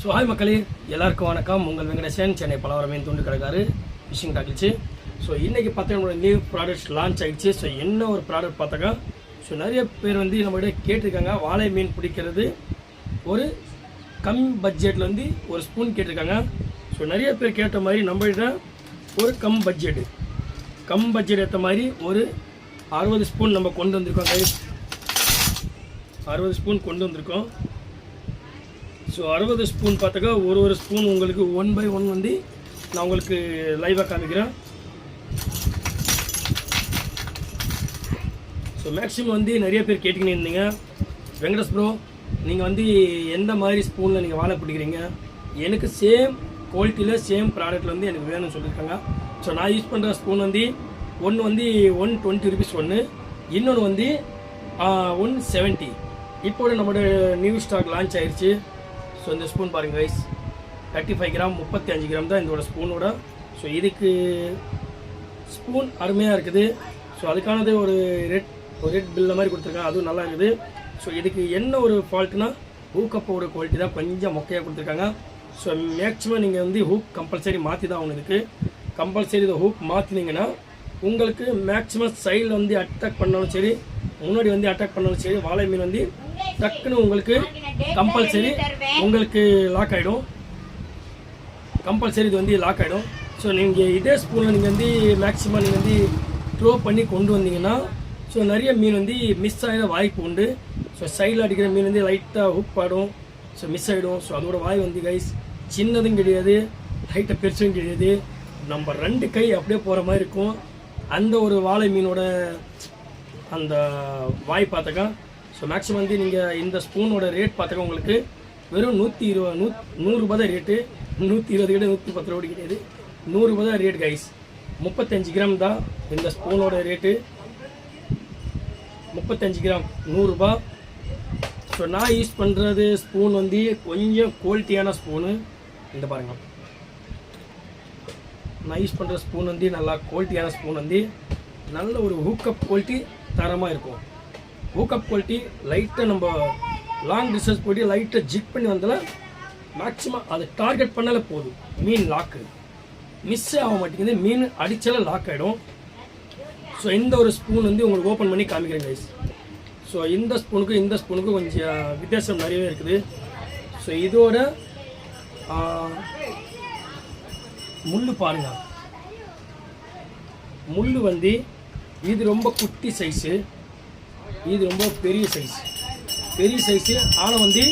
So hi மக்களே. எல்லாருக்கும் வணக்கம். உங்கள் வெங்கடேசன். சென்னை பலவரமே துண்டு கிடக்காரு ஃபிஷிங் டாக்கிச்சு ஸோ இன்றைக்கி பார்த்தீங்கன்னா நியூ ப்ராடக்ட்ஸ் லான்ச் ஆகிடுச்சு ஸோ என்ன ஒரு ப்ராடக்ட் பார்த்தாக்கா? ஸோ நிறைய பேர் வந்து நம்மகிட்ட கேட்டிருக்காங்க. வாழை மீன் பிடிக்கிறது ஒரு கம் பட்ஜெட்டில் வந்து ஒரு ஸ்பூன் கேட்டிருக்காங்க. ஸோ நிறைய பேர் கேட்ட மாதிரி நம்மகிட்ட ஒரு கம் பட்ஜெட்டு கம் பட்ஜெட் ஏற்ற மாதிரி ஒரு அறுபது ஸ்பூன் நம்ம கொண்டு வந்திருக்கோம் guys. அறுபது ஸ்பூன் கொண்டு வந்திருக்கோம். ஸோ அறுபது ஸ்பூன் பார்த்தாக்கா ஒரு ஒரு ஸ்பூன் உங்களுக்கு ஒன் பை ஒன் வந்து நான் உங்களுக்கு லைவாக காமிக்கிறேன். ஸோ மேக்ஸிமம் வந்து நிறைய பேர் கேட்டுக்கின்னு இருந்தீங்க. வெங்கடேஷ் ப்ரோ நீங்கள் வந்து எந்த மாதிரி ஸ்பூனில் நீங்கள் வாழை பிடிக்கிறீங்க? எனக்கு சேம் குவாலிட்டியில் சேம் ப்ராடக்ட்டில் வந்து எனக்கு வேணும்னு சொல்லியிருக்காங்க. ஸோ நான் யூஸ் பண்ணுற ஸ்பூன் வந்து ஒன்று வந்து ஒன் டுவெண்ட்டி ருபீஸ் ஒன்று இன்னொன்று வந்து ஒன் செவன்ட்டி இப்போது நம்மளோட நியூ ஸ்டாக் லான்ச் ஆயிடுச்சு ஸோ இந்த ஸ்பூன் பாருங்க கைஸ் தேர்ட்டி ஃபைவ் கிராம் முப்பத்தி அஞ்சு கிராம் தான் இதோட ஸ்பூனோட ஸோ இதுக்கு ஸ்பூன் அருமையாக இருக்குது. ஸோ அதுக்கானது ஒரு ரெட் ஒரு ரெட் பில்ல மாதிரி கொடுத்துருக்காங்க. அதுவும் நல்லா இருக்குது. ஸோ இதுக்கு என்ன ஒரு ஃபால்ட்னா ஹூக்கப்போட குவாலிட்டி தான் கொஞ்சம் மொக்கையாக கொடுத்துருக்காங்க. ஸோ மேக்ஸிமம் நீங்கள் வந்து ஹூக் கம்பல்சரி மாற்றி தான் ஆகணும் இதுக்கு. கம்பல்சரி இதை ஹூக் மாற்றினீங்கன்னா உங்களுக்கு மேக்ஸிமம் சைடில் வந்து அட்டாக் பண்ணாலும் சரி முன்னாடி வந்து அட்டாக் பண்ணாலும் சரி வாழை மீன் வந்து டக்குன்னு உங்களுக்கு கம்பல்சரி உங்களுக்கு லாக் ஆகிடும் கம்பல்சரி இது வந்து லாக் ஆகிடும் ஸோ நீங்கள் இதே ஸ்பூனில் நீங்கள் வந்து மேக்ஸிமம் நீங்கள் வந்து த்ரோ பண்ணி கொண்டு வந்தீங்கன்னா ஸோ நிறைய மீன் வந்து மிஸ் ஆகிற வாய்ப்பு உண்டு. ஸோ சைடில் அடிக்கிற மீன் வந்து லைட்டாக ஹுக் பாடும் ஸோ மிஸ் ஆகிடும் ஸோ அதோட வாய் வந்து கைஸ் சின்னதும் கிடையாது லைட்டாக பெருசும் கிடையாது. நம்ம ரெண்டு கை அப்படியே போகிற மாதிரி இருக்கும். அந்த ஒரு வாழை மீனோட அந்த வாய் பார்த்தாக்கா ஸோ மேக்ஸிமம் வந்து நீங்கள் இந்த ஸ்பூனோட ரேட் பார்த்துக்க உங்களுக்கு வெறும் நூற்றி இருபது நூ நூறுரூபா தான் ரேட்டு நூற்றி இருபது கிட்ட நூற்றி பத்து ரூபா கிடையாது நூறுரூபா தான் ரேட் கைஸ் முப்பத்தஞ்சு கிராம் தான் இந்த ஸ்பூனோட ரேட்டு முப்பத்தஞ்சு கிராம் நூறுரூபா ஸோ நான் யூஸ் பண்ணுறது ஸ்பூன் வந்து கொஞ்சம் குவாலிட்டியான ஸ்பூனு இந்த பாருங்கள் நான் யூஸ் பண்ணுற ஸ்பூன் வந்து நல்லா குவாலிட்டியான ஸ்பூன் வந்து நல்ல ஒரு ஹூக்கப் குவாலிட்டி தரமாக இருக்கும். ஹூக்கப் குவாலிட்டி லைட்டாக நம்ம லாங் டிஸ்டன்ஸ் போயிட்டு லைட்டாக ஜிக் பண்ணி வந்தால் மேக்ஸிமம் அதை டார்கெட் பண்ணாலே போதும். மீன் லாக்கு மிஸ் ஆக மாட்டேங்குது. மீன் அடித்தாலே லாக் ஆகிடும் ஸோ இந்த ஒரு ஸ்பூன் வந்து உங்களுக்கு ஓப்பன் பண்ணி காமிக்கிறேன் கைஸ் ஸோ இந்த ஸ்பூனுக்கும் இந்த ஸ்பூனுக்கும் கொஞ்சம் வித்தியாசம் நிறையவே இருக்குது. ஸோ இதோட முள் முள்ளு பாருங்க. வந்து இது ரொம்ப குட்டி சைஸு இது ரொம்ப பெரிய சைஸ் பெரிய சைஸு ஆழம் வந்து